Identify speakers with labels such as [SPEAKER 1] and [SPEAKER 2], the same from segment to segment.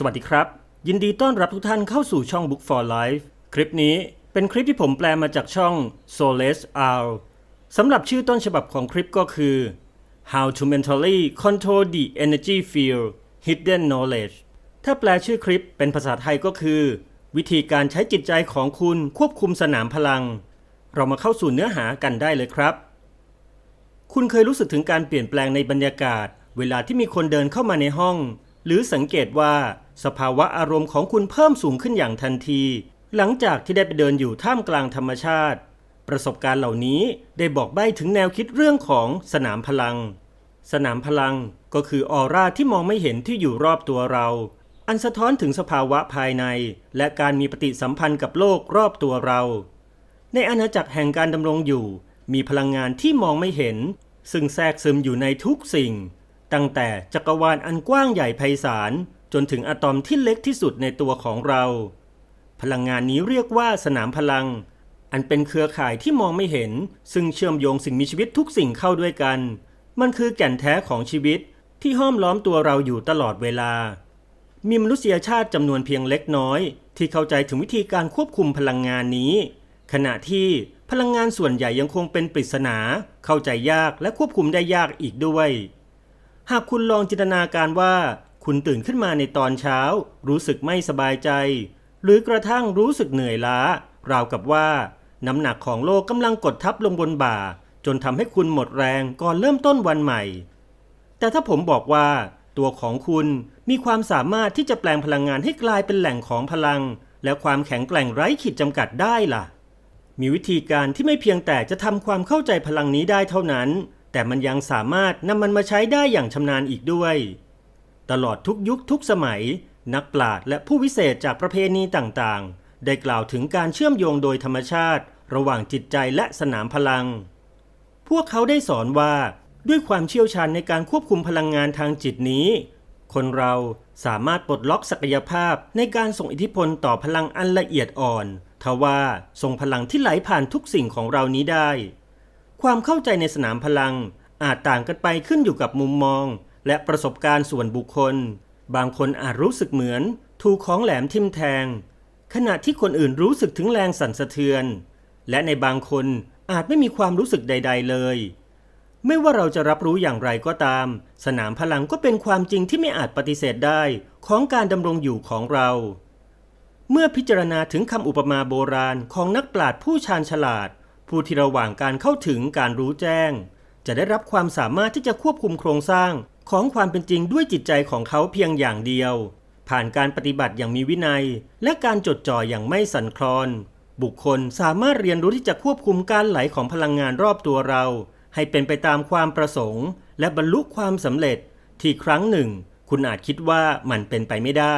[SPEAKER 1] สวัสดีครับ ยินดีต้อนรับทุกท่านเข้าสู่ช่อง Book for Life คลิปนี้เป็นคลิปที่ผมแปลมาจากช่อง Solace R สำหรับชื่อต้นฉบับของคลิปก็คือ How to mentally control the energy field hidden knowledge ถ้าแปลชื่อคลิปเป็นภาษาไทยก็คือ วิธีการใช้จิตใจของคุณควบคุมสนามพลัง เรามาเข้าสู่เนื้อหากันได้เลยครับ คุณเคยรู้สึกถึงการเปลี่ยนแปลงในบรรยากาศ เวลาที่มีคนเดินเข้ามาในห้อง หรือสังเกตว่า สภาวะอารมณ์ของคุณเพิ่มสูงขึ้นอย่างทันที หลังจากที่ได้ไปเดินอยู่ท่ามกลางธรรมชาติ ประสบการณ์เหล่านี้ได้บอกใบ้ถึงแนวคิดเรื่องของสนามพลัง สนามพลังก็คือออร่าที่มองไม่เห็นที่อยู่รอบตัวเรา อันสะท้อนถึงสภาวะภายใน และการมีปฏิสัมพันธ์กับโลกรอบตัวเรา ในอาณาจักรแห่งการดำรงอยู่ มีพลังงานที่มองไม่เห็น ซึ่งแทรกซึมอยู่ในทุกสิ่ง ตั้งแต่จักรวาลอันกว้างใหญ่ไพศาล จนถึงอะตอมที่เล็กที่สุดในตัวของเรา พลังงานนี้เรียกว่าสนามพลัง อันเป็นเครือข่ายที่มองไม่เห็น ซึ่งเชื่อมโยงสิ่งมีชีวิตทุกสิ่งเข้าด้วยกัน มันคือแก่นแท้ของชีวิตที่ห้อมล้อมตัวเราอยู่ตลอดเวลา มีมนุษยชาติจำนวนเพียงเล็กน้อย ที่เข้าใจถึงวิธีการควบคุมพลังงานนี้ ขณะที่พลังงานส่วนใหญ่ยังคงเป็นปริศนา เข้าใจยากและควบคุมได้ยากอีกด้วย หากคุณลองจินตนาการว่า คุณตื่นขึ้นมาในตอนเช้า รู้สึกไม่สบายใจ หรือกระทั่งรู้สึกเหนื่อยล้า ราวกับว่า น้ำหนักของโลกกำลังกดทับลงบนบ่า จนทำให้คุณหมดแรงก่อนเริ่มต้นวันใหม่ แต่ถ้าผมบอกว่า ตัวของคุณมีความสามารถที่จะแปลงพลังงานให้กลายเป็นแหล่งของพลัง และความแข็งแกร่งไร้ขีดจำกัดได้ล่ะ มีวิธีการที่ไม่เพียงแต่จะทำความเข้าใจพลังนี้ได้เท่านั้น แต่มันยังสามารถนำมันมาใช้ได้อย่างชำนาญอีกด้วย ตลอดทุกยุคทุกสมัย นักปราชญ์และผู้วิเศษจากประเพณีต่างๆ ได้กล่าวถึงการเชื่อมโยงโดยธรรมชาติ ระหว่างจิตใจและสนามพลัง พวกเขาได้สอนว่า ด้วยความเชี่ยวชาญในการควบคุมพลังงานทางจิตนี้ คนเราสามารถปลดล็อกศักยภาพในการส่งอิทธิพลต่อพลังอันละเอียดอ่อนทว่าทรงพลังที่ไหลผ่านทุกสิ่งของเรานี้ได้ ความเข้าใจในสนามพลังอาจต่างกันไปขึ้นอยู่กับมุมมอง และประสบการณ์ส่วนบุคคล บางคนอาจรู้สึกเหมือน ถูกของแหลมทิ่มแทง ขณะที่คนอื่นรู้สึกถึงแรงสั่นสะเทือน และในบางคนอาจไม่มีความรู้สึกใด ๆ เลย ไม่ว่าเราจะรับรู้อย่างไรก็ตาม สนามพลังก็เป็นความจริงที่ไม่อาจปฏิเสธได้ของการดำรงอยู่ของเรา เมื่อพิจารณาถึงคำอุปมาโบราณของนักปราชญ์ผู้ชาญฉลาด ผู้ที่ระหว่างการเข้าถึงการรู้แจ้ง จะได้รับความสามารถที่จะควบคุมโครงสร้าง ของความเป็นจริงด้วยจิตใจของเขาเพียงอย่างเดียว ผ่านการปฏิบัติอย่างมีวินัย และการจดจ่ออย่างไม่สั่นคลอน บุคคลสามารถเรียนรู้ที่จะควบคุมการไหลของพลังงานรอบตัวเรา ให้เป็นไปตามความประสงค์ และบรรลุความสำเร็จ ที่ครั้งหนึ่ง คุณอาจคิดว่ามันเป็นไปไม่ได้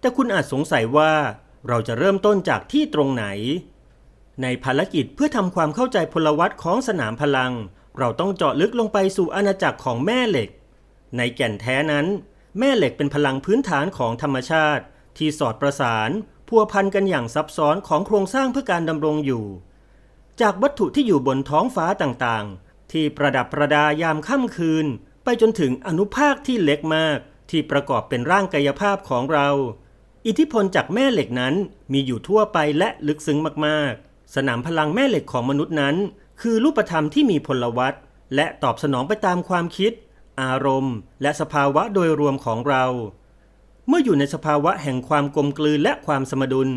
[SPEAKER 1] แต่คุณอาจสงสัยว่า เราจะเริ่มต้นจากที่ตรงไหน ในภารกิจเพื่อทำความเข้าใจพลวัตของสนามพลัง เราต้องเจาะลึกลงไปสู่อาณาจักรของแม่เหล็ก ในแก่นแท้นั้น แม่เหล็กเป็นพลังพื้นฐานของธรรมชาติ ที่สอดประสานพัวพันกันอย่างซับซ้อนของโครงสร้างเพื่อการดำรงอยู่ จากวัตถุที่อยู่บนท้องฟ้าต่างๆ ที่ประดับประดายามค่ำคืน ไปจนถึงอนุภาคที่เล็กมาก ที่ประกอบเป็นร่างกายภาพของเรา อิทธิพลจากแม่เหล็กนั้นมีอยู่ทั่วไปและลึกซึ้งมากๆ สนามพลังแม่เหล็กของมนุษย์นั้น คือรูปธรรมที่มีพลวัตและตอบสนองไปตามความคิด อารมณ์ และสภาวะโดยรวมของเรา เมื่ออยู่ในสภาวะแห่งความกลมกลืนและความสมดุล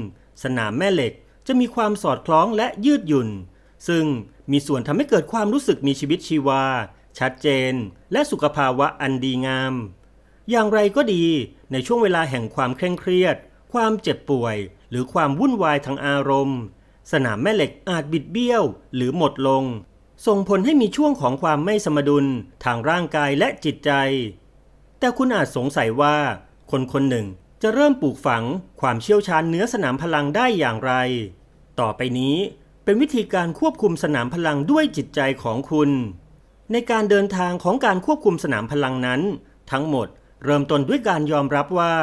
[SPEAKER 1] สนามแม่เหล็กจะมีความสอดคล้องและยืดหยุ่น ซึ่งมีส่วนทำให้เกิดความรู้สึกมีชีวิตชีวา ชัดเจน และสุขภาวะอันดีงาม อย่างไรก็ดีในช่วงเวลาแห่งความเคร่งเครียด ความเจ็บป่วย หรือความวุ่นวายทางอารมณ์ สนามแม่เหล็กอาจบิดเบี้ยว หรือหมดลง ส่งผลให้มีช่วงของความไม่สมดุลทางร่างกายและจิตใจ แต่คุณอาจสงสัยว่า คนคนหนึ่งจะเริ่มปลูกฝังความเชี่ยวชาญเหนือสนามพลังได้อย่างไร ต่อไปนี้เป็นวิธีการควบคุมสนามพลังด้วยจิตใจของคุณ ในการเดินทางของการควบคุมสนามพลังนั้น ทั้งหมดเริ่มต้นด้วยการยอมรับว่า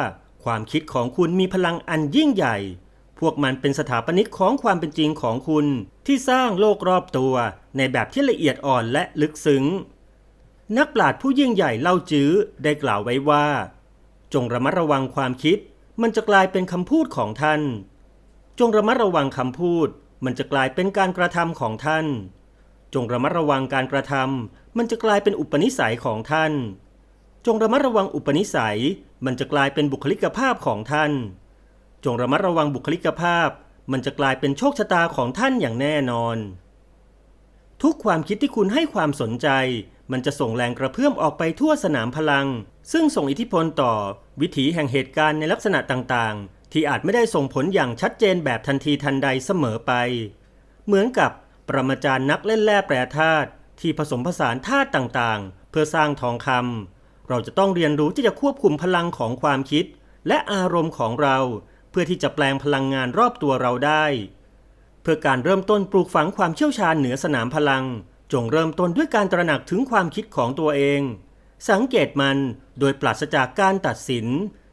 [SPEAKER 1] ความคิดของคุณมีพลังอันยิ่งใหญ่ พวกมันเป็นสถาปนิกของความเป็นจริงของคุณ ที่สร้างโลกรอบตัวในแบบที่ละเอียดอ่อนและลึกซึ้ง นักปราชญ์ผู้ยิ่งใหญ่เล่าจื้อได้กล่าวไว้ว่า จงระมัดระวังความคิด มันจะกลายเป็นคำพูดของท่าน จงระมัดระวังคำพูด มันจะกลายเป็นการกระทำของท่าน จงระมัดระวังการกระทำมันจะกลายเป็นอุปนิสัยของท่าน จงระมัดระวังอุปนิสัย มันจะกลายเป็นบุคลิกภาพของท่าน จงระมัดระวังบุคลิกภาพ มันจะกลายเป็นโชคชะตาของท่านอย่างแน่นอน ทุกความคิดที่คุณให้ความสนใจ มันจะส่งแรงกระเพื่อมออกไปทั่วสนามพลัง ซึ่งส่งอิทธิพลต่อ วิถีแห่งเหตุการณ์ในลักษณะต่างๆ ที่อาจไม่ได้ส่งผลอย่างชัดเจนแบบทันทีทันใดเสมอไป เหมือนกับปรมาจารย์นักเล่นแร่แปรธาตุที่ผสมผสานธาตุต่างๆ เพื่อสร้างทองคำเราจะต้องเรียนรู้ที่จะควบคุมพลังของความคิด และอารมณ์ของเรา พื่อที่จะแปลงพลังงานรอบตัวเราได้ เพื่อการเริ่มต้นปลูกฝังความเชี่ยวชาญเหนือสนามพลัง จงเริ่มต้นด้วยการตระหนักถึงความคิดของตัวเอง สังเกตมันโดยปราศจากการตัดสิน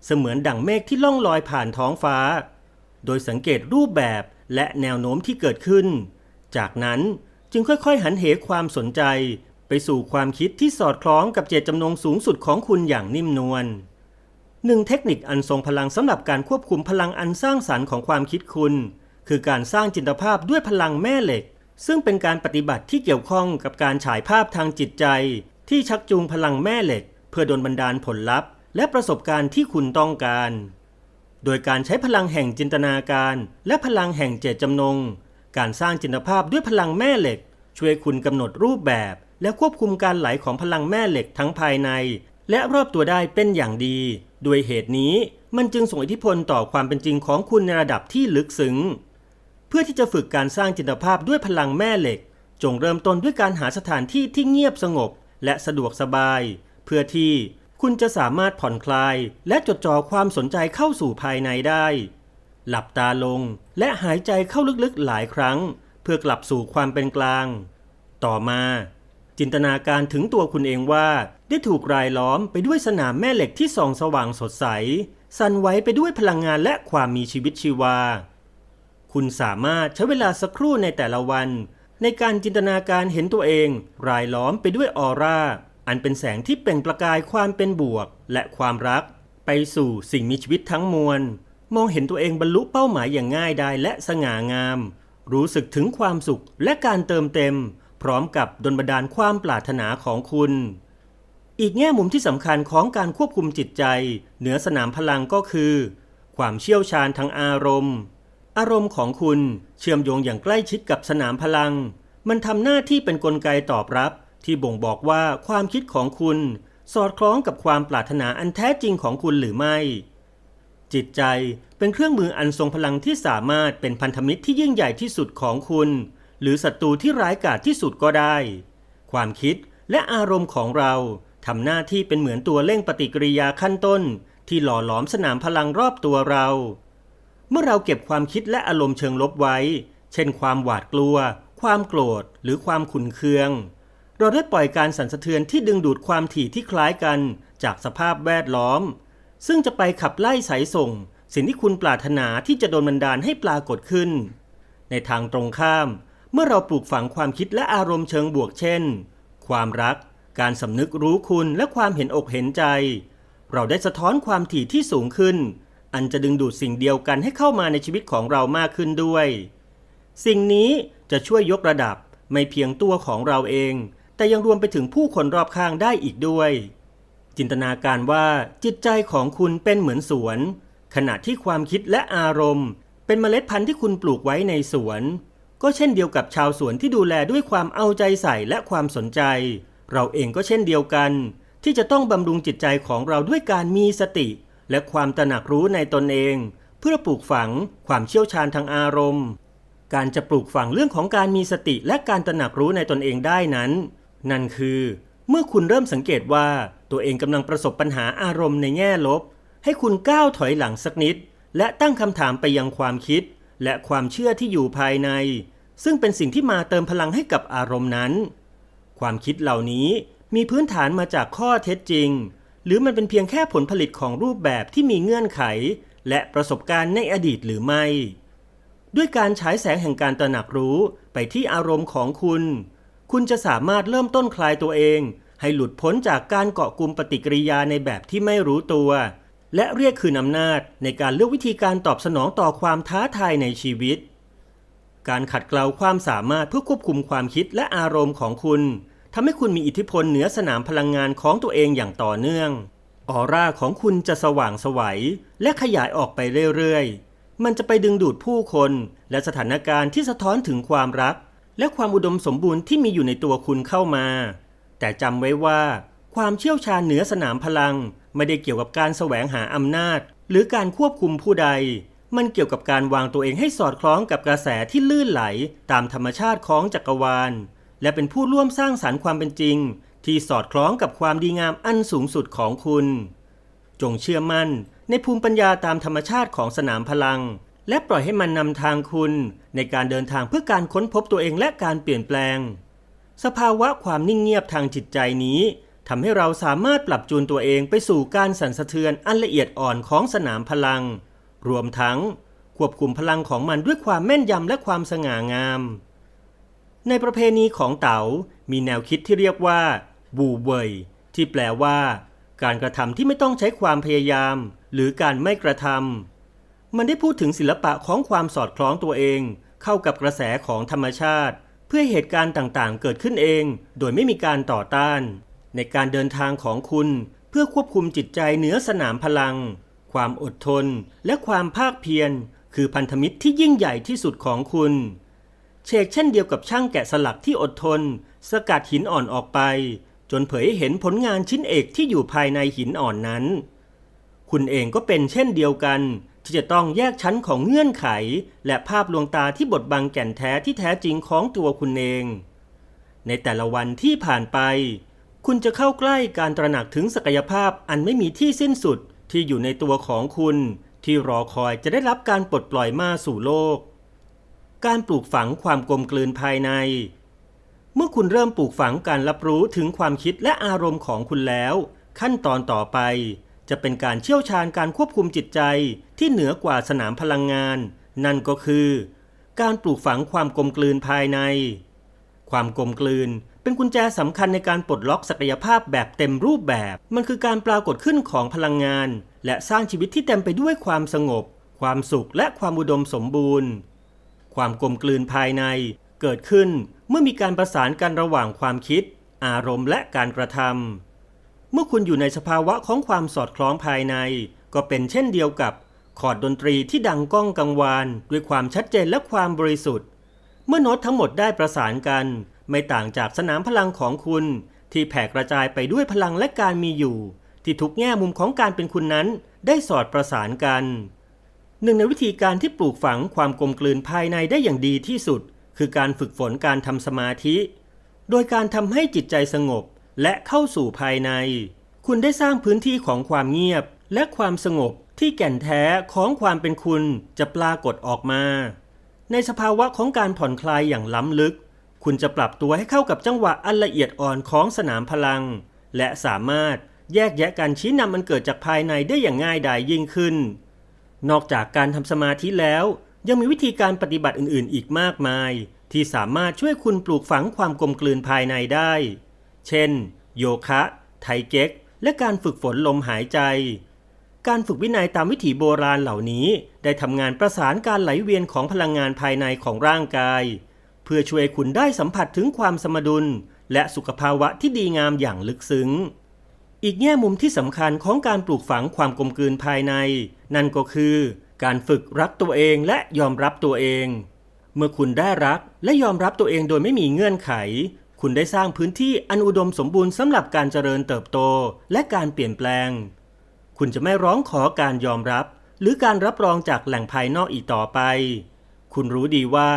[SPEAKER 1] เสมือนดั่งเมฆที่ล่องลอยผ่านท้องฟ้า โดยสังเกตรูปแบบและแนวโน้มที่เกิดขึ้น จากนั้นจึงค่อยๆ หันเหความสนใจ ไปสู่ความคิดที่สอดคล้องกับเจตจำนงสูงสุดของคุณอย่างนิ่มนวล หนึ่งเทคนิคอันทรงพลังสำหรับการควบคุมพลังอันสร้างสรรค์ของความคิดคุณ คือการสร้างจินตภาพด้วยพลังแม่เหล็ก ซึ่งเป็นการปฏิบัติที่เกี่ยวข้องกับการฉายภาพทางจิตใจ ที่ชักจูงพลังแม่เหล็ก เพื่อดลบันดาลผลลัพธ์ และประสบการณ์ที่คุณต้องการ โดยการใช้พลังแห่งจินตนาการ และพลังแห่งเจตจำนง การสร้างจินตภาพด้วยพลังแม่เหล็ก ช่วยคุณกำหนดรูปแบบ และควบคุมการไหลของพลังแม่เหล็กทั้งภายใน และรอบตัวได้เป็นอย่างดี ด้วยเหตุนี้มันจึงส่งอิทธิพลต่อความเป็นจริงของคุณในระดับที่ลึกซึ้ง เพื่อที่จะฝึกการสร้างจินตภาพด้วยพลังแม่เหล็ก จงเริ่มต้นด้วยการหาสถานที่ที่เงียบสงบ และสะดวกสบาย เพื่อที่คุณจะสามารถผ่อนคลาย และจดจ่อความสนใจเข้าสู่ภายในได้ หลับตาลงและหายใจเข้าลึกๆหลายครั้ง เพื่อกลับสู่ความเป็นกลาง ต่อมา จินตนาการถึงตัวคุณเองว่า ได้ถูกรายล้อมไปด้วยสนามแม่เหล็กที่ส่องสว่างสดใส สั่นไหวไปด้วยพลังงานและความมีชีวิตชีวา คุณสามารถใช้เวลาสักครู่ในแต่ละวัน ในการจินตนาการเห็นตัวเอง รายล้อมไปด้วยออร่า อันเป็นแสงที่เปล่งประกายความเป็นบวก และความรัก ไปสู่สิ่งมีชีวิตทั้งมวล มองเห็นตัวเองบรรลุเป้าหมายอย่างง่ายดายและสง่างาม รู้สึกถึงความสุขและการเติมเต็ม พร้อมกับดลบันดาลความปรารถนาของคุณ อีกแง่มุมที่สำคัญของการควบคุมจิตใจ เหนือสนามพลังก็คือ ความเชี่ยวชาญทางอารมณ์ อารมณ์ของคุณเชื่อมโยงอย่างใกล้ชิดกับสนามพลัง มันทำหน้าที่เป็นนกลไกตอบรับ ที่บ่งบอกว่าความคิดของคุณ สอดคล้องกับความปรารถนาอันแท้จริงของคุณหรือไม่ จิตใจเป็นเครื่องมืออันทรงพลังที่สามารถเป็นพันธมิตรที่ยิ่งใหญ่ที่สุดของคุณ หรือศัตรูที่ร้ายกาจที่สุดก็ได้ ความคิดและอารมณ์ของเราทำหน้าที่เป็นเหมือนตัวเร่งปฏิกิริยาขั้นต้น ที่หล่อหลอมสนามพลังรอบตัวเรา เมื่อเราเก็บความคิดและอารมณ์เชิงลบไว้ เช่น ความหวาดกลัว ความโกรธ หรือความขุนเคือง เราได้ปล่อยการสั่นสะเทือนที่ดึงดูดความถี่ที่คล้ายกันจากสภาพแวดล้อม ซึ่งจะไปขับไล่สายส่ง สิ่งที่คุณปรารถนาที่จะโดนบันดาลให้ปรากฏขึ้น ในทางตรงข้าม เมื่อเราปลูกฝังความคิดและอารมณ์เชิงบวกเช่น ความรัก การสำนึกรู้คุณและความเห็นอกเห็นใจ เราได้สะท้อนความถี่ที่สูงขึ้น อันจะดึงดูดสิ่งเดียวกันให้เข้ามาในชีวิตของเรามากขึ้นด้วย สิ่งนี้จะช่วยยกระดับไม่เพียงตัวของเราเอง แต่ยังรวมไปถึงผู้คนรอบข้างได้อีกด้วย จินตนาการว่าจิตใจของคุณเป็นเหมือนสวน ขณะที่ความคิดและอารมณ์ เป็นเมล็ดพันธุ์ที่คุณปลูกไว้ในสวน ก็เช่นเดียวกับชาวสวนที่ดูแลด้วยความเอาใจใส่และความสนใจ เราเองก็เช่นเดียวกัน ที่จะต้องบำรุงจิตใจของเราด้วยการมีสติ และความตระหนักรู้ในตนเอง เพื่อปลูกฝังความเชี่ยวชาญทางอารมณ์ การจะปลูกฝังเรื่องของการมีสติและการตระหนักรู้ในตนเองได้นั้น นั่นคือ เมื่อคุณเริ่มสังเกตว่าตัวเองกำลังประสบปัญหาอารมณ์ในแง่ลบ ให้คุณก้าวถอยหลังสักนิด และตั้งคำถามไปยังความคิด และความเชื่อที่อยู่ภายใน ซึ่งเป็นสิ่งที่มาเติมพลังให้กับอารมณ์นั้น ความคิดเหล่านี้มีพื้นฐานมาจากข้อเท็จจริง หรือมันเป็นเพียงแค่ผลผลิตของรูปแบบที่มีเงื่อนไข และประสบการณ์ในอดีตหรือไม่ ด้วยการฉายแสงแห่งการตระหนักรู้ไปที่อารมณ์ของคุณ คุณจะสามารถเริ่มต้นคลายตัวเอง ให้หลุดพ้นจากการเกาะกลุ่มปฏิกิริยาในแบบที่ไม่รู้ตัว และเรียกคืนอำนาจในการเลือกวิธีการตอบสนองต่อความท้าทายในชีวิต การขัดเกลาความสามารถเพื่อควบคุมความคิดและอารมณ์ของคุณทำให้คุณมีอิทธิพลเหนือสนามพลังงานของตัวเองอย่างต่อเนื่อง ออร่าของคุณจะสว่างไสวัยและขยายออกไปเรื่อยๆ มันจะไปดึงดูดผู้คน และสถานการณ์ที่สะท้อนถึงความรัก และความอุดมสมบูรณ์ที่มีอยู่ในตัวคุณเข้ามา แต่จำไว้ว่า ความเชี่ยวชาญเหนือสนามพลัง ไม่ได้เกี่ยวกับการแสวงหาอำนาจ หรือการควบคุมผู้ใด มันเกี่ยวกับการวางตัวเองให้สอดคล้องกับกระแสที่ลื่นไหลตามธรรมชาติของจักรวาล และเป็นผู้ร่วมสร้างสารรค์ความเป็นจริง ที่สอดคล้องกับความดีงามอันสูงสุดของคุณ จงเชื่อมั่นในภูมิปัญญาตามธรรมชาติของสนามพลัง และปล่อยให้มันนำทางคุณ ในการเดินทางเพื่อการค้นพบตัวเองและการเปลี่ยนแปลง สภาวะความนิ่งเงียบทางจิตใจนี้ทำให้เราสามารถปรับจูนตัวเองไปสู่การสั่นสะเทือนอันละเอียดอ่อนของสนามพลัง รวมทั้งควบคุมพลังของมันด้วยความแม่นยำและความสง่างาม ในประเพณีของเต๋ามีแนวคิดที่เรียกว่า บูเวยที่แปลว่า การกระทำที่ไม่ต้องใช้ความพยายาม หรือการไม่กระทำมันได้พูดถึงศิลปะของความสอดคล้องตัวเอง เข้ากับกระแสของธรรมชาติ เพื่อเหตุการณ์ต่างๆ เกิดขึ้นเอง โดยไม่มีการต่อต้าน ในการเดินทางของคุณ เพื่อควบคุมจิตใจเหนือสนามพลัง ความอดทน และความภาคเพียร คือพันธมิตรที่ยิ่งใหญ่ที่สุดของคุณ เชกเช่นเดียวกับช่างแกะสลักที่อดทน สกัดหินอ่อนออกไป จนเผยให้เห็นผลงานชิ้นเอกที่อยู่ภายในหินอ่อนนั้น คุณเองก็เป็นเช่นเดียวกัน ที่จะต้องแยกชั้นของเงื่อนไข และภาพลวงตาที่บดบังแก่นแท้ที่แท้จริงของตัวคุณเอง ในแต่ละวันที่ผ่านไป คุณจะเข้าใกล้การตระหนักถึงศักยภาพอันไม่มีที่สิ้นสุด ที่อยู่ในตัวของคุณที่รอคอยจะได้รับการปลดปล่อยมาสู่โลก การปลูกฝังความกลมกลืนภายใน เมื่อคุณเริ่มปลูกฝังการรับรู้ถึงความคิดและอารมณ์ของคุณแล้ว ขั้นตอนต่อไป จะเป็นการเชี่ยวชาญการควบคุมจิตใจที่เหนือกว่าสนามพลังงาน นั่นก็คือ การปลูกฝังความกลมกลืนภายใน ความกลมกลืน เป็นกุญแจสำคัญในการปลดล็อกศักยภาพแบบเต็มรูปแบบ มันคือการปรากฏขึ้นของพลังงาน และสร้างชีวิตที่เต็มไปด้วยความสงบ ความสุขและความอุดมสมบูรณ์ ความกลมกลืนภายในเกิดขึ้นเมื่อมีการประสานกันระหว่างความคิด อารมณ์และการกระทำเมื่อคุณอยู่ในสภาวะของความสอดคล้องภายใน ก็เป็นเช่นเดียวกับคอร์ดดนตรีที่ดังก้องกังวาน ด้วยความชัดเจนและความบริสุทธิ์ เมื่อโน้ตทั้งหมดได้ประสานกัน ไม่ต่างจากสนามพลังของคุณ ที่แผ่กระจายไปด้วยพลังและการมีอยู่ ที่ทุกแง่มุมของการเป็นคุณนั้น ได้สอดประสานกัน หนึ่งในวิธีการที่ปลูกฝังความกลมกลืนภายในได้อย่างดีที่สุด คือการฝึกฝนการทำสมาธิ โดยการทำให้จิตใจสงบและเข้าสู่ภายใน คุณได้สร้างพื้นที่ของความเงียบและความสงบที่แก่นแท้ของความเป็นคุณจะปรากฏออกมา ในสภาวะของการผ่อนคลายอย่างล้ำลึก คุณจะปรับตัวให้เข้ากับจังหวะอันละเอียดอ่อนของสนามพลัง และสามารถแยกแยะการชี้นำมันเกิดจากภายในได้อย่างง่ายดายยิ่งขึ้น นอกจากการทำสมาธิแล้ว ยังมีวิธีการปฏิบัติอื่นๆ อีกมากมาย ที่สามารถช่วยคุณปลูกฝังความกลมกลืนภายในได้ เช่น โยคะ ไทเก๊ก และการฝึกฝนลมหายใจ การฝึกวินัยตามวิถีโบราณเหล่านี้ ได้ทำงานประสานการไหลเวียนของพลังงานภายในของร่างกาย เพื่อช่วยคุณได้สัมผัสถึงความสมดุล และสุขภาวะที่ดีงามอย่างลึกซึ้ง อีกแง่มุมที่สำคัญของการปลูกฝังความกลมกลืนภายใน นั่นก็คือ การฝึกรักตัวเองและยอมรับตัวเอง เมื่อคุณได้รักและยอมรับตัวเองโดยไม่มีเงื่อนไข คุณได้สร้างพื้นที่อันอุดมสมบูรณ์สำหรับการเจริญเติบโตและการเปลี่ยนแปลง คุณจะไม่ร้องขอการยอมรับ หรือการรับรองจากแหล่งภายนอกอีกต่อไป คุณรู้ดีว่า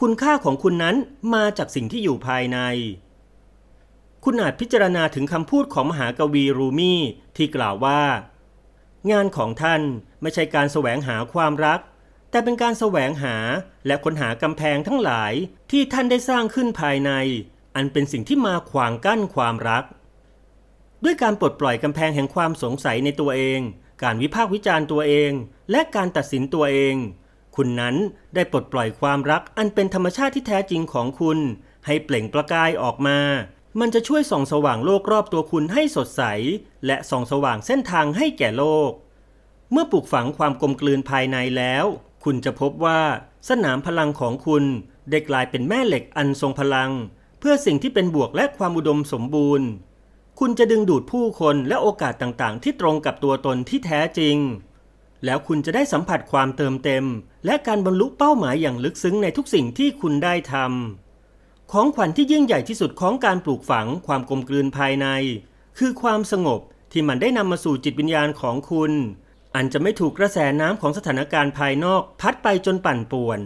[SPEAKER 1] คุณค่าของคุณนั้นมาจากสิ่งที่อยู่ภายใน คุณอาจพิจารณาถึงคำพูดของมหากวีรูมีที่กล่าวว่า งานของท่านไม่ใช่การแสวงหาความรัก แต่เป็นการแสวงหาและค้นหากำแพงทั้งหลายที่ท่านได้สร้างขึ้นภายใน อันเป็นสิ่งที่มาขวางกั้นความรัก ด้วยการปลดปล่อยกำแพงแห่งความสงสัยในตัวเอง การวิพากษ์วิจารณ์ตัวเอง และการตัดสินตัวเอง คุณนั้นได้ปลดปล่อยความรักอันเป็นธรรมชาติที่แท้จริงของคุณ ให้เปล่งประกายออกมา มันจะช่วยส่องสว่างโลกรอบตัวคุณให้สดใส และส่องสว่างเส้นทางให้แก่โลก เมื่อปลูกฝังความกลมกลืนภายในแล้ว คุณจะพบว่าสนามพลังของคุณได้กลายเป็นแม่เหล็กอันทรงพลัง เพื่อสิ่งที่เป็นบวกและความอุดมสมบูรณ์ คุณจะดึงดูดผู้คนและโอกาสต่างๆ ที่ตรงกับตัวตนที่แท้จริง แล้วคุณจะได้สัมผัสความเติมเต็ม และการบรรลุเป้าหมายอย่างลึกซึ้งในทุกสิ่งที่คุณได้ทำของขวัญที่ยิ่งใหญ่ที่สุดของการปลูกฝังความกลมกลืนภายใน คือความสงบที่มันได้นำมาสู่จิตวิญญาณของคุณ อันจะไม่ถูกกระแสน้ำของสถานการณ์ภายนอกพัดไปจนปั่นป่วน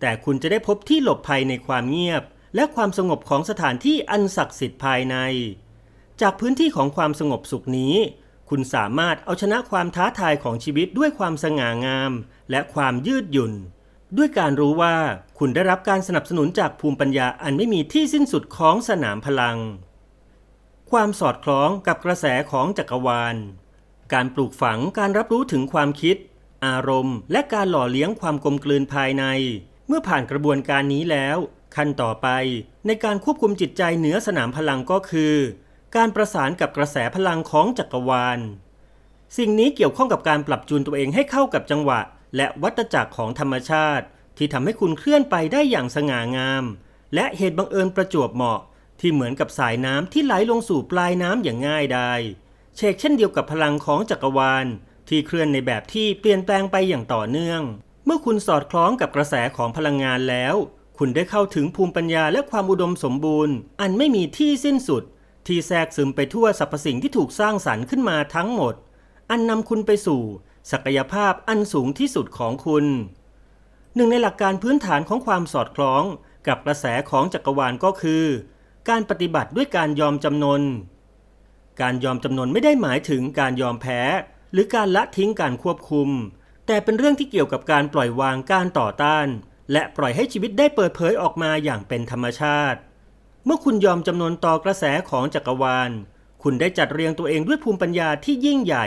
[SPEAKER 1] แต่คุณจะได้พบที่หลบภัยในความเงียบ และความสงบของสถานที่อันศักดิ์สิทธิ์ภายใน จากพื้นที่ของความสงบสุขนี้ คุณสามารถเอาชนะความท้าทายของชีวิตด้วยความสง่างาม และความยืดหยุ่น ด้วยการรู้ว่าคุณได้รับการสนับสนุนจากภูมิปัญญาอันไม่มีที่สิ้นสุดของสนามพลัง ความสอดคล้องกับกระแสของจักรวาล การปลูกฝังการรับรู้ถึงความคิด อารมณ์ และการหล่อเลี้ยงความกลมกลืนภายใน เมื่อผ่านกระบวนการนี้แล้ว ขั้นต่อไปในการควบคุมจิตใจเหนือสนามพลังก็คือ การประสานกับกระแสพลังของจักรวาล สิ่งนี้เกี่ยวข้องกับการปรับจูนตัวเองให้เข้ากับจังหวะ และวัฏจักรของธรรมชาติ ที่ทำให้คุณเคลื่อนไปได้อย่างสง่างาม และเหตุบังเอิญประจวบเหมาะ ที่เหมือนกับสายน้ำที่ไหลลงสู่ปลายน้ำอย่างง่ายดายเชกเช่นเดียวกับพลังของจักรวาล ที่เคลื่อนในแบบที่เปลี่ยนแปลงไปอย่างต่อเนื่อง เมื่อคุณสอดคล้องกับกระแสของพลังงานแล้ว คุณได้เข้าถึงภูมิปัญญาและความอุดมสมบูรณ์ อันไม่มีที่สิ้นสุด ที่แทรกซึมไปทั่วสรรพสิ่งที่ถูกสร้างสรรค์ขึ้นมาทั้งหมด อันนำคุณไปสู่ ศักยภาพอันสูงที่สุดของคุณ หนึ่งในหลักการพื้นฐานของความสอดคล้องกับกระแสของจักรวาลก็คือ การปฏิบัติด้วยการยอมจำนน การยอมจำนนไม่ได้หมายถึงการยอมแพ้ หรือการละทิ้งการควบคุม แต่เป็นเรื่องที่เกี่ยวกับการปล่อยวางการต่อต้าน และปล่อยให้ชีวิตได้เปิดเผยออกมาอย่างเป็นธรรมชาติ เมื่อคุณยอมจำนวนต่อกระแสของจักรวาล คุณได้จัดเรียงตัวเองด้วยภูมิปัญญาที่ยิ่งใหญ่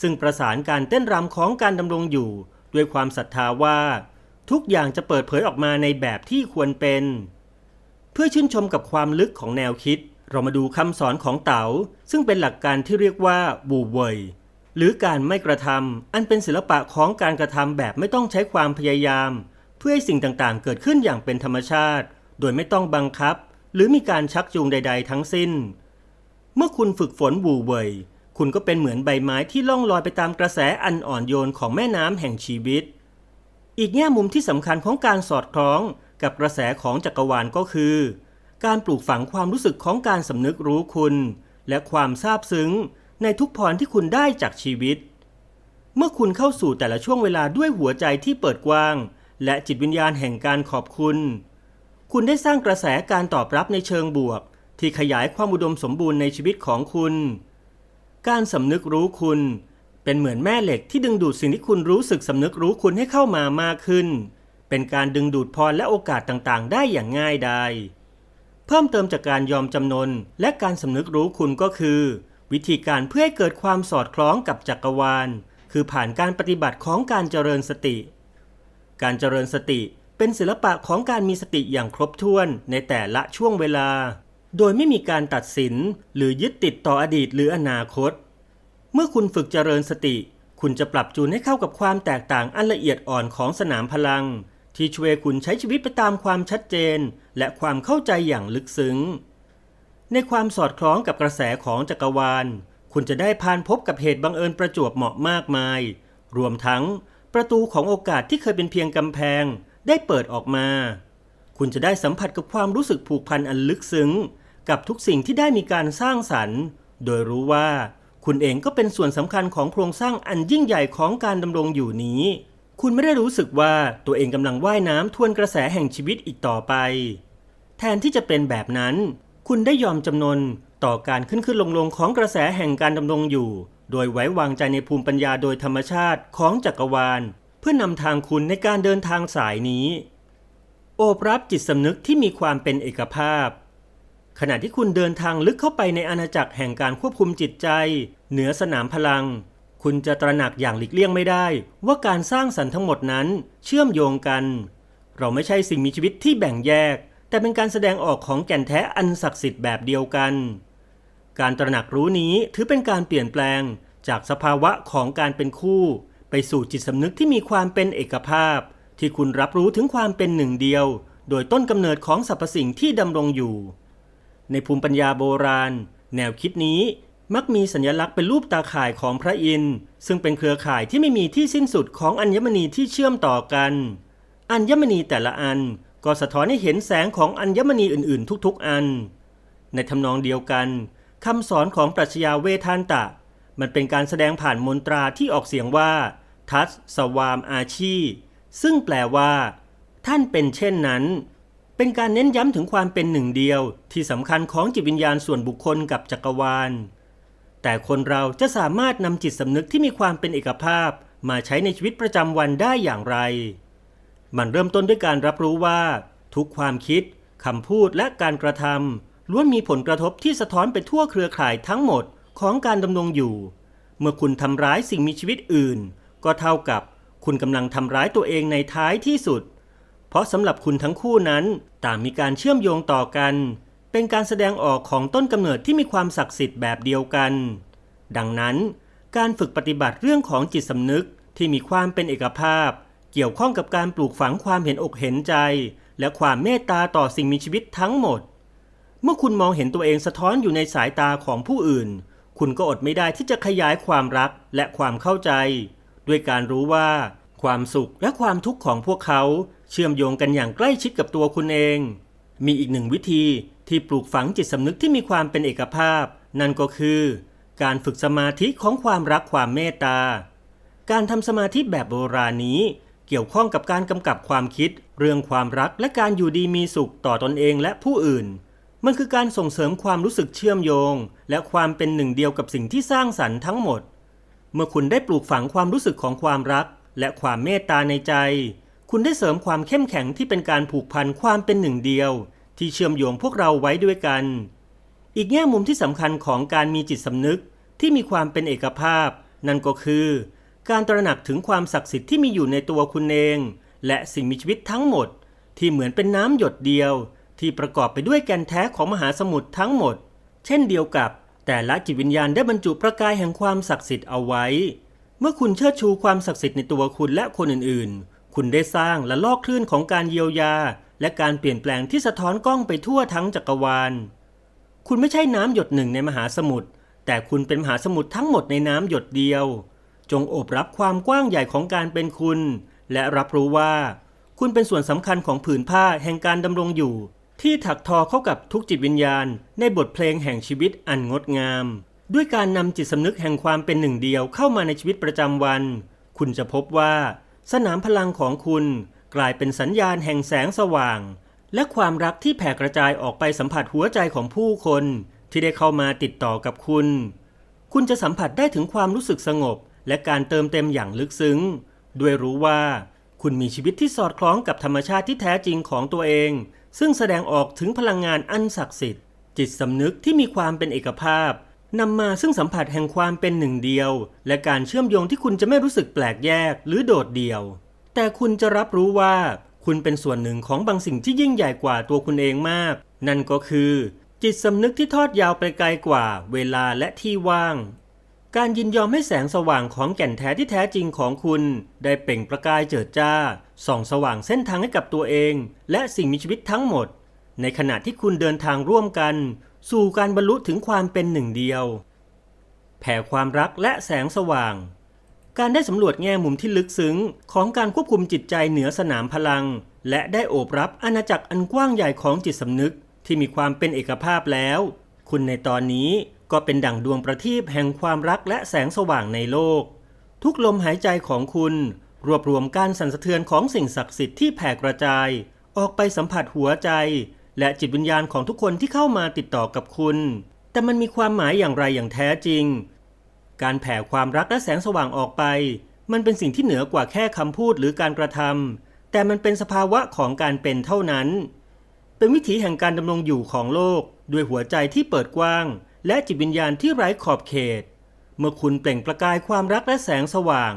[SPEAKER 1] ซึ่งประสานการเต้นรำของการดำรงอยู่ ด้วยความศรัทธาว่า ทุกอย่างจะเปิดเผยออกมาในแบบที่ควรเป็น เพื่อชื่นชมกับความลึกของแนวคิด เรามาดูคำสอนของเต๋าซึ่งเป็นหลักการที่เรียกว่าบูเวยหรือการไม่กระทำอันเป็นศิลปะของการกระทำแบบไม่ต้องใช้ความพยายาม เพื่อให้สิ่งต่างๆ เกิดขึ้นอย่างเป็นธรรมชาติ โดยไม่ต้องบังคับ หรือมีการชักจูงใด ๆ ทั้งสิ้น เมื่อคุณฝึกฝนบูเวยคุณก็เป็นเหมือนใบไม้ที่ล่องลอยไปตามกระแสอันอ่อนโยนของแม่น้ำแห่งชีวิต อีกแง่มุมที่สำคัญของการสอดคล้องกับกระแสของจักรวาลก็คือ การปลูกฝังความรู้สึกของการสำนึกรู้คุณ และความซาบซึ้งในทุกพรที่คุณได้จากชีวิต เมื่อคุณเข้าสู่แต่ละช่วงเวลาด้วยหัวใจที่เปิดกว้าง และจิตวิญญาณแห่งการขอบคุณ คุณได้สร้างกระแสการตอบรับในเชิงบวก ที่ขยายความอุดมสมบูรณ์ในชีวิตของคุณ การสำนึกรู้คุณ เป็นเหมือนแม่เหล็กที่ดึงดูดสิ่งที่คุณรู้สึกสำนึกรู้คุณให้เข้ามามากขึ้น เป็นการดึงดูดพรและโอกาสต่างๆ ได้อย่างง่ายดายเพิ่มเติมจากการยอมจำนนและการสำนึกรู้คุณก็คือ วิธีการเพื่อให้เกิดความสอดคล้องกับจักรวาล คือผ่านการปฏิบัติของการเจริญสติ การเจริญสติ เป็นศิลปะของการมีสติอย่างครบถ้วนในแต่ละช่วงเวลา โดยไม่มีการตัดสินหรือยึดติดต่ออดีตหรืออนาคต เมื่อคุณฝึกเจริญสติ คุณจะปรับจูนให้เข้ากับความแตกต่างอันละเอียดอ่อนของสนามพลัง ที่ช่วยคุณใช้ชีวิตไปตามความชัดเจน และความเข้าใจอย่างลึกซึ้ง ในความสอดคล้องกับกระแสของจักรวาล คุณจะได้พานพบกับเหตุบังเอิญประจวบเหมาะมากมาย รวมทั้งประตูของโอกาสที่เคยเป็นเพียงกำแพง ได้เปิดออกมา คุณจะได้สัมผัสกับความรู้สึกผูกพันอันลึกซึ้ง กับทุกสิ่งที่ได้มีการสร้างสรรค์ โดยรู้ว่าคุณเองก็เป็นส่วนสำคัญของโครงสร้างอันยิ่งใหญ่ของการดำรงอยู่นี้ คุณไม่ได้รู้สึกว่าตัวเองกำลังว่ายน้ำทวนกระแสแห่งชีวิตอีกต่อไป แทนที่จะเป็นแบบนั้น คุณได้ยอมจำนนต่อการขึ้นขึ้นลงลงของกระแสแห่งการดำรงอยู่ โดยไว้วางใจในภูมิปัญญาโดยธรรมชาติของจักรวาล พื่อนำทางคุณในการเดินทางสายนี้ โอบรับจิตสำนึกที่มีความเป็นเอกภาพ ขณะที่คุณเดินทางลึกเข้าไปในอาณาจักรแห่งการควบคุมจิตใจ เหนือสนามพลัง คุณจะตระหนักอย่างหลีกเลี่ยงไม่ได้ ว่าการสร้างสรรค์ทั้งหมดนั้นเชื่อมโยงกัน เราไม่ใช่สิ่งมีชีวิตที่แบ่งแยก แต่เป็นการแสดงออกของแก่นแท้อันศักดิ์สิทธิ์แบบเดียวกัน การตระหนักรู้นี้ถือเป็นการเปลี่ยนแปลงจากสภาวะของการเป็นคู่ ไปสู่จิตสำนึกที่มีความเป็นเอกภาพ ที่คุณรับรู้ถึงความเป็นหนึ่งเดียว โดยต้นกำเนิดของสรรพสิ่งที่ดำรงอยู่ ในภูมิปัญญาโบราณ แนวคิดนี้มักมีสัญลักษณ์เป็นรูปตาข่ายของพระอินทร์ซึ่งเป็นเครือข่ายที่ไม่มีที่สิ้นสุดของอัญมณีที่เชื่อมต่อกัน อัญมณีแต่ละอันก็สะท้อนให้เห็นแสงของอัญมณีอื่นๆ ทุกๆ อัน ในทำนองเดียวกันคำสอนของปรัชญาเวทานตะ มันเป็นการแสดงผ่านมนตราที่ออกเสียงว่า ทัสสวามอาชีซึ่งแปลว่า ท่านเป็นเช่นนั้น เป็นการเน้นย้ำถึงความเป็นหนึ่งเดียว ที่สำคัญของจิตวิญญาณส่วนบุคคลกับจักรวาล แต่คนเราจะสามารถนำจิตสำนึกที่มีความเป็นเอกภาพ มาใช้ในชีวิตประจำวันได้อย่างไร มันเริ่มต้นด้วยการรับรู้ว่า ทุกความคิดคำพูดและการกระทำล้วนมีผลกระทบที่สะท้อนไปทั่วเครือข่ายทั้งหมดของการดำรงอยู่ เมื่อคุณทำร้ายสิ่งมีชีวิตอื่น ก็เท่ากับคุณกำลังทำร้ายตัวเองในท้ายที่สุด เพราะสำหรับคุณทั้งคู่นั้นต่างมีการเชื่อมโยงต่อกัน เป็นการแสดงออกของต้นกำเนิดที่มีความศักดิ์สิทธิ์แบบเดียวกัน ดังนั้น การฝึกปฏิบัติเรื่องของจิตสำนึกที่มีความเป็นเอกภาพ เกี่ยวข้องกับการปลูกฝังความเห็นอกเห็นใจ และความเมตตาต่อสิ่งมีชีวิตทั้งหมด เมื่อคุณมองเห็นตัวเองสะท้อนอยู่ในสายตาของผู้อื่น คุณก็อดไม่ได้ที่จะขยายความรักและความเข้าใจ ด้วยการรู้ว่า ความสุขและความทุกข์ของพวกเขาเชื่อมโยงกันอย่างใกล้ชิดกับตัวคุณเอง มีอีกหนึ่งวิธีที่ปลูกฝังจิตสำนึกที่มีความเป็นเอกภาพ นั่นก็คือ การฝึกสมาธิของความรักความเมตตา การทำสมาธิแบบโบราณนี้ เกี่ยวข้องกับการกำกับความคิด เรื่องความรักและการอยู่ดีมีสุขต่อตอนเองและผู้อื่น มันคือการส่งเสริมความรู้สึกเชื่อมโยง และความเป็นหนึ่งเดียวกับสิ่งที่สร้างสรรค์ทั้งหมด เมื่อคุณได้ปลูกฝังความรู้สึกของความรัก และความเมตตาในใจ คุณได้เสริมความเข้มแข็งที่เป็นการผูกพันความเป็นหนึ่งเดียว ที่เชื่อมโยงพวกเราไว้ด้วยกัน อีกแง่มุมที่สำคัญของการมีจิตสำนึกที่มีความเป็นเอกภาพ นั่นก็คือ การตระหนักถึงความศักดิ์สิทธิ์ที่มีอยู่ในตัวคุณเอง และสิ่งมีชีวิตทั้งหมด ที่เหมือนเป็นน้ำหยดเดียว ที่ประกอบไปด้วยแกนแท้ของมหาสมุทรทั้งหมด เช่นเดียวกับ แต่ละจิตวิญญาณได้บรรจุประกายแห่งความศักดิ์สิทธิ์เอาไว้ เมื่อคุณเชิดชูความศักดิ์สิทธิ์ในตัวคุณและคนอื่นๆ คุณได้สร้างและลอกคลื่นของการเยียวยา และการเปลี่ยนแปลงที่สะท้อนกล้องไปทั่วทั้งจักรวาล คุณไม่ใช่น้ำหยดหนึ่งในมหาสมุทร แต่คุณเป็นมหาสมุทรทั้งหมดในน้ำหยดเดียว จงโอบรับความกว้างใหญ่ของการเป็นคุณ และรับรู้ว่า คุณเป็นส่วนสำคัญของผืนผ้าแห่งการดำรงอยู่ ที่ถักทอเข้ากับทุกจิตวิญญาณ ในบทเพลงแห่งชีวิตอันงดงาม ด้วยการนำจิตสำนึกแห่งความเป็นหนึ่งเดียวเข้ามาในชีวิตประจำวัน คุณจะพบว่า สนามพลังของคุณกลายเป็นสัญญาณแห่งแสงสว่าง และความรักที่แผ่กระจายออกไปสัมผัสหัวใจของผู้คน ที่ได้เข้ามาติดต่อกับคุณ คุณจะสัมผัสได้ถึงความรู้สึกสงบ และการเติมเต็มอย่างลึกซึ้ง ด้วยรู้ว่า คุณมีชีวิตที่สอดคล้องกับธรรมชาติที่แท้จริงของตัวเอง ซึ่งแสดงออกถึงพลังงานอันศักดิ์สิทธิ์ จิตสำนึกที่มีความเป็นเอกภาพนำมาซึ่งสัมผัสแห่งความเป็นหนึ่งเดียว และการเชื่อมโยงที่คุณจะไม่รู้สึกแปลกแยกหรือโดดเดี่ยว แต่คุณจะรับรู้ว่า คุณเป็นส่วนหนึ่งของบางสิ่งที่ยิ่งใหญ่กว่าตัวคุณเองมาก นั่นก็คือ จิตสำนึกที่ทอดยาวไปไกลกว่า เวลาและที่ว่าง การยินยอมให้แสงสว่างของแก่นแท้ที่แท้จริงของคุณ ได้เปล่งประกายเจิดจ้า ส่องสว่างเส้นทางให้กับตัวเอง และสิ่งมีชีวิตทั้งหมด ในขณะที่คุณเดินทางร่วมกัน สู่การบรรลุถึงความเป็นหนึ่งเดียว แผ่ความรักและแสงสว่าง การได้สำรวจแง่มุมที่ลึกซึ้ง ของการควบคุมจิตใจเหนือสนามพลัง และได้โอบรับอาณาจักรอันกว้างใหญ่ของจิตสำนึกที่มีความเป็นเอกภาพแล้ว คุณในตอนนี้ก็เป็นดั่งดวงประทีปแห่งความรักและแสงสว่างในโลก ทุกลมหายใจของคุณ รวบรวมการสั่นสะเทือนของสิ่งศักดิ์สิทธิ์ที่แผ่กระจาย ออกไปสัมผัสหัวใจ และจิตวิญญาณของทุกคนที่เข้ามาติดต่อกับคุณ แต่มันมีความหมายอย่างไรอย่างแท้จริง การแผ่ความรักและแสงสว่างออกไป มันเป็นสิ่งที่เหนือกว่าแค่คำพูดหรือการกระทำแต่มันเป็นสภาวะของการเป็นเท่านั้น เป็นวิถีแห่งการดำรงอยู่ของโลก ด้วยหัวใจที่เปิดกว้าง และจิตวิญญาณที่ไร้ขอบเขต เมื่อคุณเปล่งประกายความรักและแสงสว่าง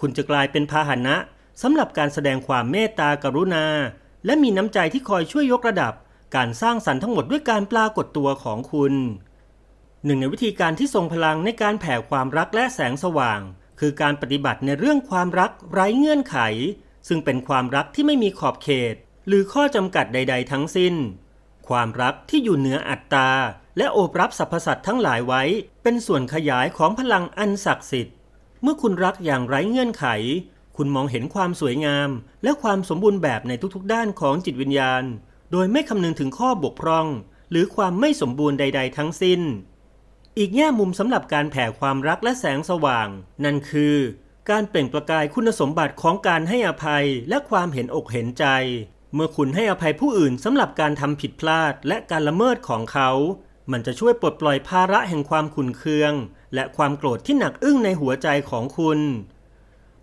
[SPEAKER 1] คุณจะกลายเป็นพาหนะสำหรับการแสดงความเมตตากรุณา และมีน้ำใจที่คอยช่วยยกระดับ การสร้างสรรค์ทั้งหมดด้วยการปรากฏตัวของคุณ หนึ่งในวิธีการที่ทรงพลังในการแผ่ความรักและแสงสว่าง คือการปฏิบัติในเรื่องความรักไร้เงื่อนไข ซึ่งเป็นความรักที่ไม่มีขอบเขต หรือข้อจำกัดใด ๆ ทั้งสิ้น ความรักที่อยู่เหนืออัตตา และโอบรับสรรพสัตว์ทั้งหลายไว้ เป็นส่วนขยายของพลังอันศักดิ์สิทธิ์ เมื่อคุณรักอย่างไร้เงื่อนไข คุณมองเห็นความสวยงาม และความสมบูรณ์แบบในทุกๆ ด้านของจิตวิญญาณ โดยไม่คำนึงถึงข้อบกพร่อง หรือความไม่สมบูรณ์ใด ๆ ทั้งสิ้น อีกแง่มุมสำหรับการแผ่ความรักและแสงสว่าง นั่นคือ การเปล่งประกายคุณสมบัติของการให้อภัยและความเห็นอกเห็นใจเมื่อคุณให้อภัยผู้อื่นสำหรับการทำผิดพลาดและการละเมิดของเขา มันจะช่วยปลดปล่อยภาระแห่งความขุ่นเคือง และความโกรธที่หนักอึ้งในหัวใจของคุณ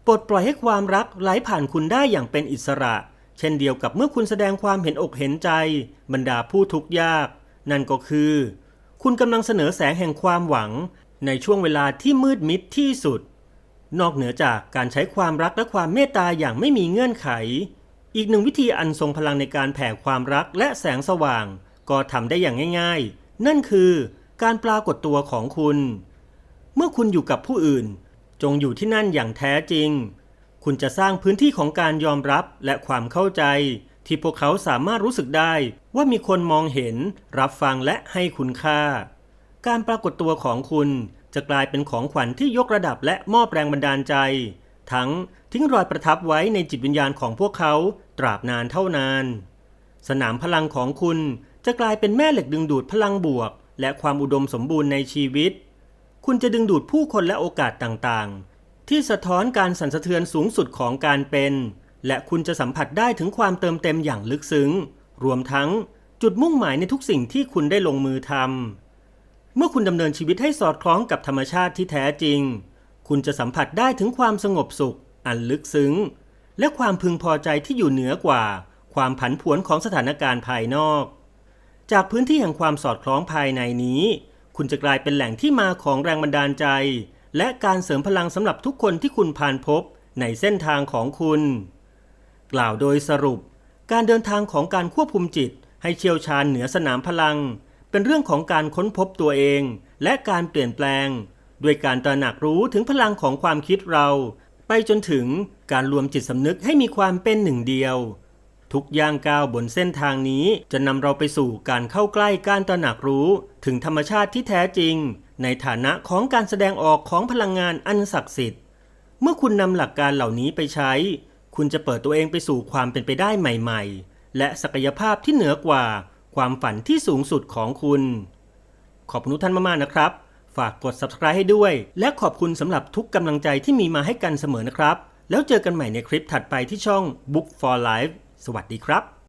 [SPEAKER 1] ปลดปล่อยให้ความรักไหลผ่านคุณได้อย่างเป็นอิสระ เช่นเดียวกับเมื่อคุณแสดงความเห็นอกเห็นใจ บรรดาผู้ทุกข์ยาก นั่นก็คือ คุณกำลังเสนอแสงแห่งความหวัง ในช่วงเวลาที่มืดมิดที่สุด นอกเหนือจากการใช้ความรักและความเมตตาอย่างไม่มีเงื่อนไข อีกหนึ่งวิธีอันทรงพลังในการแผ่ความรักและแสงสว่าง ก็ทำได้อย่างง่ายๆ นั่นคือการปรากฏตัวของคุณ เมื่อคุณอยู่กับผู้อื่น จงอยู่ที่นั่นอย่างแท้จริง คุณจะสร้างพื้นที่ของการยอมรับและความเข้าใจ ที่พวกเขาสามารถรู้สึกได้ว่ามีคนมองเห็น รับฟังและให้คุณค่า การปรากฏตัวของคุณจะกลายเป็นของขวัญที่ยกระดับและมอบแรงบันดาลใจ ทั้งทิ้งรอยประทับไว้ในจิตวิญญาณของพวกเขาตราบนานเท่านาน สนามพลังของคุณ จะกลายเป็นแม่เหล็กดึงดูดพลังบวก และความอุดมสมบูรณ์ในชีวิต คุณจะดึงดูดผู้คนและโอกาสต่างๆ ที่สะท้อนการสั่นสะเทือนสูงสุดของการเป็น และคุณจะสัมผัสได้ถึงความเติมเต็มอย่างลึกซึ้ง รวมทั้งจุดมุ่งหมายในทุกสิ่งที่คุณได้ลงมือทำเมื่อคุณดำเนินชีวิตให้สอดคล้องกับธรรมชาติที่แท้จริง คุณจะสัมผัสได้ถึงความสงบสุข อันลึกซึ้ง และความพึงพอใจที่อยู่เหนือกว่า ความผันผวนของสถานการณ์ภายนอก จากพื้นที่แห่งความสอดคล้องภายในนี้ คุณจะกลายเป็นแหล่งที่มาของแรงบันดาลใจ และการเสริมพลังสำหรับทุกคนที่คุณผ่านพบในเส้นทางของคุณ กล่าวโดยสรุป การเดินทางของการควบคุมจิต ให้เชี่ยวชาญเหนือสนามพลัง เป็นเรื่องของการค้นพบตัวเอง และการเปลี่ยนแปลง ด้วยการตระหนักรู้ถึงพลังของความคิดเรา ไปจนถึงการรวมจิตสำนึกให้มีความเป็นหนึ่งเดียว ทุกย่างก้าวบนเส้นทางนี้จะนำเราไปสู่การเข้าใกล้การตระหนักรู้ ถึงธรรมชาติที่แท้จริง ในฐานะของการแสดงออกของพลังงานอันศักดิ์สิทธิ์ เมื่อคุณนำหลักการเหล่านี้ไปใช้ คุณจะเปิดตัวเองไปสู่ความเป็นไปได้ใหม่ ๆ และศักยภาพที่เหนือกว่า ความฝันที่สูงสุดของคุณ ขอบคุณท่านมากๆนะครับ ฝากกด subscribe ให้ด้วย และขอบคุณสำหรับทุกกำลังใจที่มีมาให้กันเสมอนะครับ แล้วเจอกันใหม่ในคลิปถัดไปที่ช่อง Book for Life สวัสดีครับ